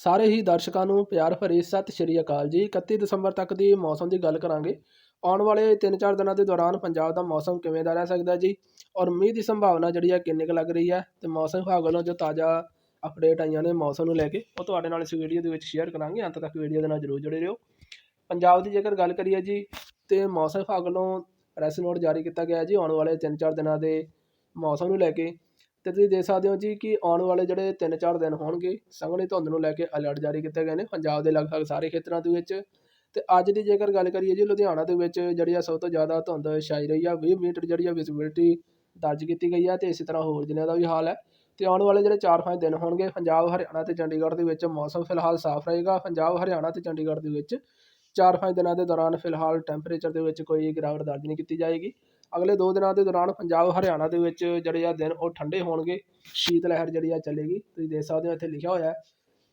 ਸਾਰੇ ਹੀ ਦਰਸ਼ਕਾਂ ਨੂੰ ਪਿਆਰ ਭਰੀ ਸਤਿ ਸ਼੍ਰੀ ਅਕਾਲ ਜੀ। 31 ਦਸੰਬਰ ਤੱਕ ਦੀ ਮੌਸਮ ਦੀ ਗੱਲ ਕਰਾਂਗੇ। ਆਉਣ ਵਾਲੇ 3-4 ਦਿਨਾਂ ਦੇ ਦੌਰਾਨ ਪੰਜਾਬ ਦਾ ਮੌਸਮ ਕਿਵੇਂ ਦਾ ਰਹਿ ਸਕਦਾ ਜੀ? ਔਰ ਮੀਂਹ ਦੀ ਸੰਭਾਵਨਾ ਜਿਹੜੀ ਹੈ ਕਿੰਨੀ ਕੁ ਲੱਗ ਰਹੀ ਹੈ? ਤੇ ਮੌਸਮ ਵਿਭਾਗ ਵੱਲੋਂ ਜੋ ਤਾਜ਼ਾ ਅਪਡੇਟ ਆਈਆਂ ਨੇ ਮੌਸਮ ਨੂੰ ਲੈ ਕੇ, ਉਹ ਤੁਹਾਡੇ ਨਾਲ ਇਸ ਵੀਡੀਓ ਦੇ ਵਿੱਚ ਸ਼ੇਅਰ ਕਰਾਂਗੇ। ਅੰਤ ਤੱਕ ਵੀਡੀਓ ਦੇ ਨਾਲ ਜਰੂਰ ਜੁੜੇ ਰਹੋ। ਪੰਜਾਬ ਦੀ ਜੇਕਰ ਗੱਲ ਕਰੀਏ ਜੀ, ਤੇ ਮੌਸਮ ਵਿਭਾਗ ਵੱਲੋਂ ਪ੍ਰੈਸ ਨੋਟ ਜਾਰੀ ਕੀਤਾ ਗਿਆ ਜੀ। ਆਉਣ ਵਾਲੇ 3-4 ਦਿਨਾਂ ਦੇ ਮੌਸਮ ਨੂੰ ਲੈ ਕੇ ਅਤੇ ਤੁਸੀਂ ਦੇਖ ਸਕਦੇ ਹੋ ਜੀ ਕਿ ਆਉਣ ਵਾਲੇ ਜਿਹੜੇ 3-4 ਦਿਨ ਹੋਣਗੇ ਸੰਘਣੀ ਧੁੰਦ ਨੂੰ ਲੈ ਕੇ ਅਲਰਟ ਜਾਰੀ ਕੀਤੇ ਗਏ ਨੇ ਪੰਜਾਬ ਦੇ ਲਗਭਗ ਸਾਰੇ ਖੇਤਰਾਂ ਦੇ ਵਿੱਚ। ਅਤੇ ਅੱਜ ਦੀ ਜੇਕਰ ਗੱਲ ਕਰੀਏ ਜੀ ਲੁਧਿਆਣਾ ਦੇ ਵਿੱਚ, ਜਿਹੜੀ ਆ ਸਭ ਤੋਂ ਜ਼ਿਆਦਾ ਧੁੰਦ ਛਾਈ ਰਹੀ ਆ, ਵੀਹ ਮੀਟਰ ਜਿਹੜੀ ਆ ਵਿਜ਼ਿਬਿਲਟੀ ਦਰਜ ਕੀਤੀ ਗਈ ਆ ਅਤੇ ਇਸੇ ਤਰ੍ਹਾਂ ਹੋਰ ਜ਼ਿਲ੍ਹਿਆਂ ਦਾ ਵੀ ਹਾਲ ਹੈ। ਅਤੇ ਆਉਣ ਵਾਲੇ ਜਿਹੜੇ 4-5 ਦਿਨ ਹੋਣਗੇ, ਪੰਜਾਬ, ਹਰਿਆਣਾ ਅਤੇ ਚੰਡੀਗੜ੍ਹ ਦੇ ਵਿੱਚ ਮੌਸਮ ਫਿਲਹਾਲ ਸਾਫ਼ ਰਹੇਗਾ। ਪੰਜਾਬ, ਹਰਿਆਣਾ ਅਤੇ ਚੰਡੀਗੜ੍ਹ ਦੇ ਵਿੱਚ 4-5 ਦਿਨਾਂ ਦੇ ਦੌਰਾਨ ਫਿਲਹਾਲ ਟੈਂਪਰੇਚਰ ਦੇ ਵਿੱਚ ਕੋਈ ਗਿਰਾਵਟ ਦਰਜ ਨਹੀਂ ਕੀਤੀ ਜਾਏਗੀ। ਅਗਲੇ 2 ਦਿਨਾਂ ਦੇ ਦੌਰਾਨ ਪੰਜਾਬ ਹਰਿਆਣਾ ਦੇ ਵਿੱਚ ਜਿਹੜੇ ਆ ਦਿਨ ਉਹ ਠੰਡੇ ਹੋਣਗੇ ਸ਼ੀਤ ਲਹਿਰ ਜਿਹੜੀ ਆ ਚੱਲੇਗੀ ਤੁਸੀਂ ਦੇਖ ਸਕਦੇ ਹੋ ਇੱਥੇ ਲਿਖਿਆ ਹੋਇਆ ਹੈ।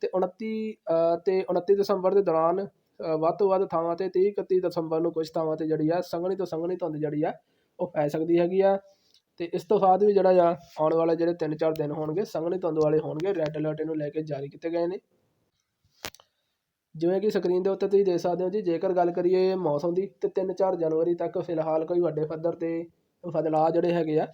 ਤੇ 29 ਅ, ਤੇ 29 ਦਸੰਬਰ ਦੇ ਦੌਰਾਨ ਵੱਧ ਤੋਂ ਵੱਧ ਥਾਵਾਂ ਤੇ 30 31 ਦਸੰਬਰ ਨੂੰ ਕੁਝ ਥਾਵਾਂ ਤੇ ਜਿਹੜੀ ਆ ਸੰਘਣੀ ਤੋਂ ਸੰਘਣੀ ਧੁੰਦ ਜਿਹੜੀ ਆ ਉਹ ਪੈ ਸਕਦੀ ਹੈਗੀ ਆ। ਤੇ ਇਸ ਤੋਂ ਬਾਅਦ ਵੀ ਜਿਹੜਾ ਆ ਆਉਣ ਵਾਲੇ ਜਿਹੜੇ 3-4 ਦਿਨ ਹੋਣਗੇ ਸੰਘਣੀ ਧੁੰਦ ਵਾਲੇ ਹੋਣਗੇ ਰੈੱਡ ਅਲਰਟ ਇਹਨੂੰ ਲੈ ਕੇ ਜਾਰੀ ਕੀਤੇ ਗਏ ਨੇ। ਜਿਵੇਂ ਕਿ ਸਕਰੀਨ ਦੇ ਉੱਤੇ ਤੁਸੀਂ ਦੇਖ ਸਕਦੇ ਹੋ ਜੀ, ਜੇਕਰ ਗੱਲ ਕਰੀਏ ਮੌਸਮ ਦੀ, ਤਾਂ ਤਿੰਨ ਚਾਰ ਜਨਵਰੀ ਤੱਕ ਫਿਲਹਾਲ ਕੋਈ ਵੱਡੇ ਪੱਧਰ ਤੇ ਬਦਲਾਅ ਜਿਹੜੇ ਹੈਗੇ ਆ,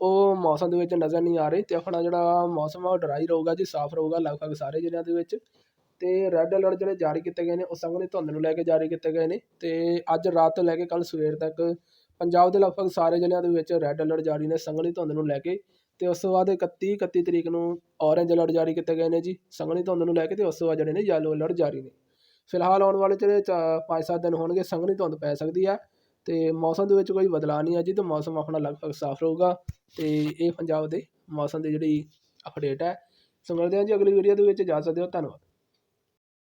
ਉਹ ਮੌਸਮ ਦੇ ਵਿੱਚ ਨਜ਼ਰ ਨਹੀਂ ਆ ਰਹੇ ਅਤੇ ਆਪਣਾ ਜਿਹੜਾ ਮੌਸਮ ਆ ਉਹ ਡਰਾਈ ਰਹੂਗਾ ਜੀ, ਸਾਫ਼ ਰਹੂਗਾ ਲਗਭਗ ਸਾਰੇ ਜ਼ਿਲ੍ਹਿਆਂ ਦੇ ਵਿੱਚ। ਅਤੇ ਰੈੱਡ ਅਲਰਟ ਜਿਹੜੇ ਜਾਰੀ ਕੀਤੇ ਗਏ ਨੇ, ਉਹ ਸੰਘਣੀ ਧੁੰਦ ਨੂੰ ਲੈ ਕੇ ਜਾਰੀ ਕੀਤੇ ਗਏ ਨੇ। ਅਤੇ ਅੱਜ ਰਾਤ ਤੋਂ ਲੈ ਕੇ ਕੱਲ੍ਹ ਸਵੇਰ ਤੱਕ ਪੰਜਾਬ ਦੇ ਲਗਭਗ ਸਾਰੇ ਜ਼ਿਲ੍ਹਿਆਂ ਦੇ ਵਿੱਚ ਰੈੱਡ ਅਲਰਟ ਜਾਰੀ ਨੇ ਸੰਘਣੀ ਧੁੰਦ ਨੂੰ ਲੈ ਕੇ। ਅਤੇ ਉਸ ਤੋਂ ਬਾਅਦ 31 31 ਤਰੀਕ ਨੂੰ ਔਰੇਂਜ ਅਲਰਟ ਜਾਰੀ ਕੀਤੇ ਗਏ ਨੇ ਜੀ ਸੰਘਣੀ ਧੁੰਦ ਨੂੰ ਲੈ ਕੇ ਅਤੇ ਉਸ ਤੋਂ ਬਾਅਦ ਜਿਹੜੇ ਨੇ ਯੈਲੋ ਅਲਰਟ ਜਾਰੀ ਨੇ। ਫਿਲਹਾਲ ਆਉਣ ਵਾਲੇ ਜਿਹੜੇ 5-7 ਦਿਨ ਹੋਣਗੇ, ਸੰਘਣੀ ਧੁੰਦ ਪੈ ਸਕਦੀ ਆ ਅਤੇ ਮੌਸਮ ਦੇ ਵਿੱਚ ਕੋਈ ਬਦਲਾਅ ਨਹੀਂ ਆ ਜੀ ਤੇ ਮੌਸਮ ਆਪਣਾ ਲਗਭਗ ਸਾਫ਼ ਰਹੂਗਾ ਅਤੇ ਇਹ ਪੰਜਾਬ ਦੇ ਮੌਸਮ ਦੀ ਜਿਹੜੀ ਅਪਡੇਟ ਹੈ ਸੋ ਮਿਲਦੇ ਹਾਂ ਜੀ, ਅਗਲੀ ਵੀਡੀਓ ਦੇ ਵਿੱਚ ਜਾ ਸਕਦੇ ਹੋ। ਧੰਨਵਾਦ।